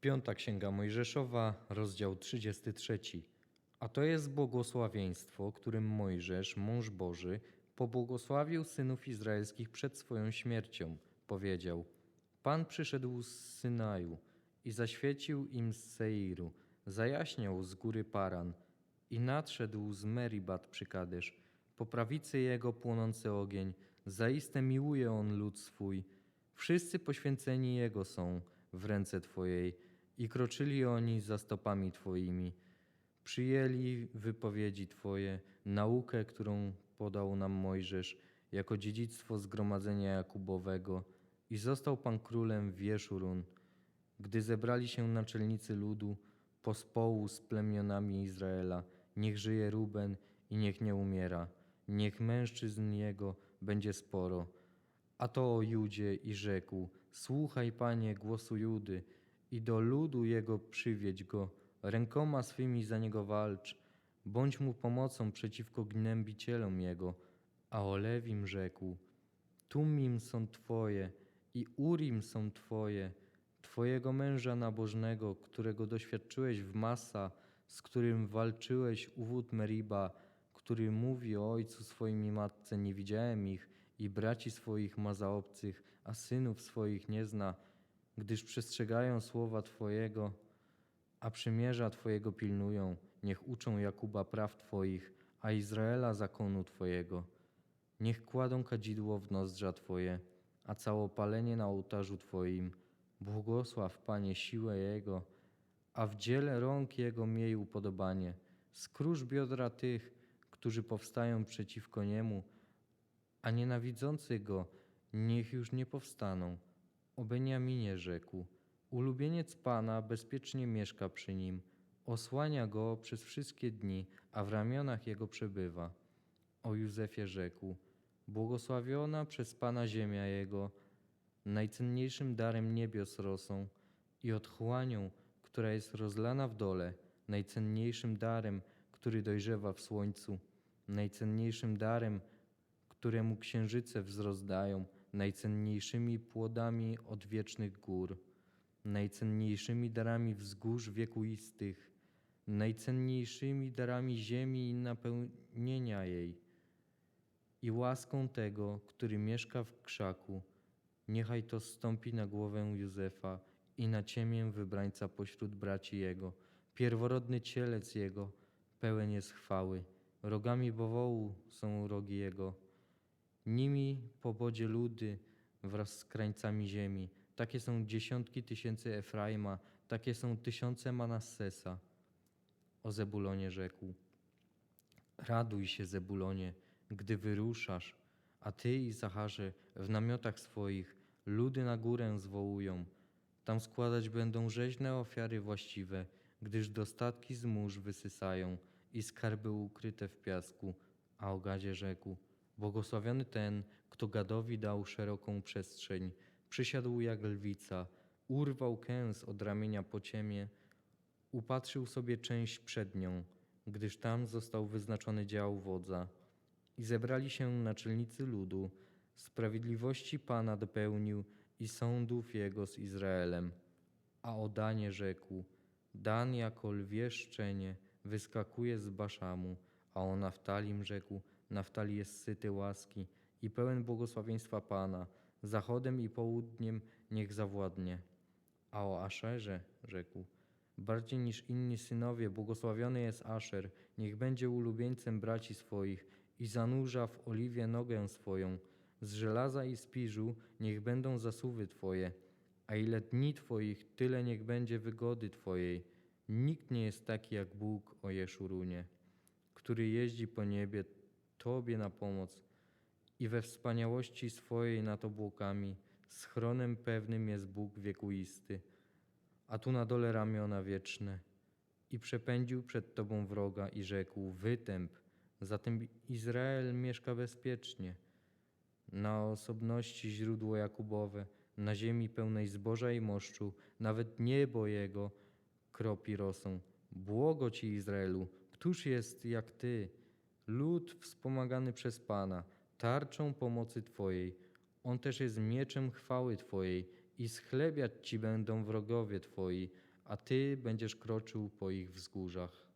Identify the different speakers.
Speaker 1: Piąta Księga Mojżeszowa, rozdział 33. A to jest błogosławieństwo, którym Mojżesz, mąż Boży, pobłogosławił synów izraelskich przed swoją śmiercią. Powiedział: Pan przyszedł z Synaju i zaświecił im z Seiru, zajaśniał z góry Paran i nadszedł z Meribat przy Kadesz. Po prawicy jego płonący ogień, zaiste miłuje on lud swój. Wszyscy poświęceni jego są w ręce Twojej i kroczyli oni za stopami Twoimi. Przyjęli wypowiedzi Twoje, naukę, którą podał nam Mojżesz, jako dziedzictwo zgromadzenia Jakubowego i został Pan królem w Jeszurun. Gdy zebrali się naczelnicy ludu, pospołu z plemionami Izraela, niech żyje Ruben i niech nie umiera, niech mężczyzn jego będzie sporo. A to o Judzie i rzekł: Słuchaj, panie, głosu Judy, i do ludu jego przywiedź go, rękoma swymi za niego walcz, bądź mu pomocą przeciwko gnębicielom jego. A o Lewim rzekł: Tumim są twoje i Urim są twoje, twojego męża nabożnego, którego doświadczyłeś w Masa, z którym walczyłeś u wód Meriba, który mówi o ojcu swoim i matce, nie widziałem ich, i braci swoich ma za obcych, a synów swoich nie zna, gdyż przestrzegają słowa Twojego, a przymierza Twojego pilnują, niech uczą Jakuba praw Twoich, a Izraela zakonu Twojego. Niech kładą kadzidło w nozdrza Twoje, a całopalenie na ołtarzu Twoim. Błogosław, Panie, siłę Jego, a w dziele rąk Jego miej upodobanie. Skróż biodra tych, którzy powstają przeciwko Niemu, a nienawidzący Go niech już nie powstaną. O Beniaminie rzekł, ulubieniec Pana bezpiecznie mieszka przy nim, osłania Go przez wszystkie dni, a w ramionach Jego przebywa. O Józefie rzekł, błogosławiona przez Pana ziemia Jego, najcenniejszym darem niebios rosą i otchłanią, która jest rozlana w dole, najcenniejszym darem, który dojrzewa w słońcu, najcenniejszym darem, któremu księżyce wzrozdają, najcenniejszymi płodami odwiecznych gór, najcenniejszymi darami wzgórz wiekuistych, najcenniejszymi darami ziemi i napełnienia jej, i łaską tego, który mieszka w krzaku. Niechaj to stąpi na głowę Józefa i na ciemię wybrańca pośród braci jego, pierworodny cielec jego, pełen jest chwały. Rogami bawołu są rogi jego. Nimi pobodzie ludy wraz z krańcami ziemi. Takie są dziesiątki tysięcy Efraima, takie są tysiące Manassesa. O Zebulonie rzekł. Raduj się, Zebulonie, gdy wyruszasz, a ty i Zacharze w namiotach swoich ludy na górę zwołują. Tam składać będą rzeźne ofiary właściwe, gdyż dostatki z mórz wysysają i skarby ukryte w piasku. A o Gadzie rzekł, błogosławiony ten, kto Gadowi dał szeroką przestrzeń, przysiadł jak lwica, urwał kęs od ramienia po ciemię, upatrzył sobie część przed nią, gdyż tam został wyznaczony dział wodza. I zebrali się naczelnicy ludu, sprawiedliwości Pana dopełnił i sądów jego z Izraelem. A o Danie rzekł, Dan jako lwie szczenie wyskakuje z Baszamu, a o Naftalim rzekł, Naftali jest syty łaski i pełen błogosławieństwa Pana, zachodem i południem niech zawładnie. A o Aszerze rzekł, bardziej niż inni synowie błogosławiony jest Aszer, niech będzie ulubieńcem braci swoich i zanurza w oliwie nogę swoją. Z żelaza i spiżu niech będą zasuwy Twoje, a ile dni Twoich, tyle niech będzie wygody Twojej. Nikt nie jest taki jak Bóg o Jeszurunie, który jeździ po niebie Tobie na pomoc i we wspaniałości swojej nad obłokami, schronem pewnym jest Bóg wiekuisty, a tu na dole ramiona wieczne. I przepędził przed Tobą wroga i rzekł, wytęp, zatem Izrael mieszka bezpiecznie. Na osobności źródło Jakubowe, na ziemi pełnej zboża i moszczu, nawet niebo jego kropi rosą. Błogo Ci Izraelu, któż jest jak Ty? Lud wspomagany przez Pana, tarczą pomocy Twojej. On też jest mieczem chwały Twojej i schlebiać ci będą wrogowie twoi, a ty będziesz kroczył po ich wzgórzach.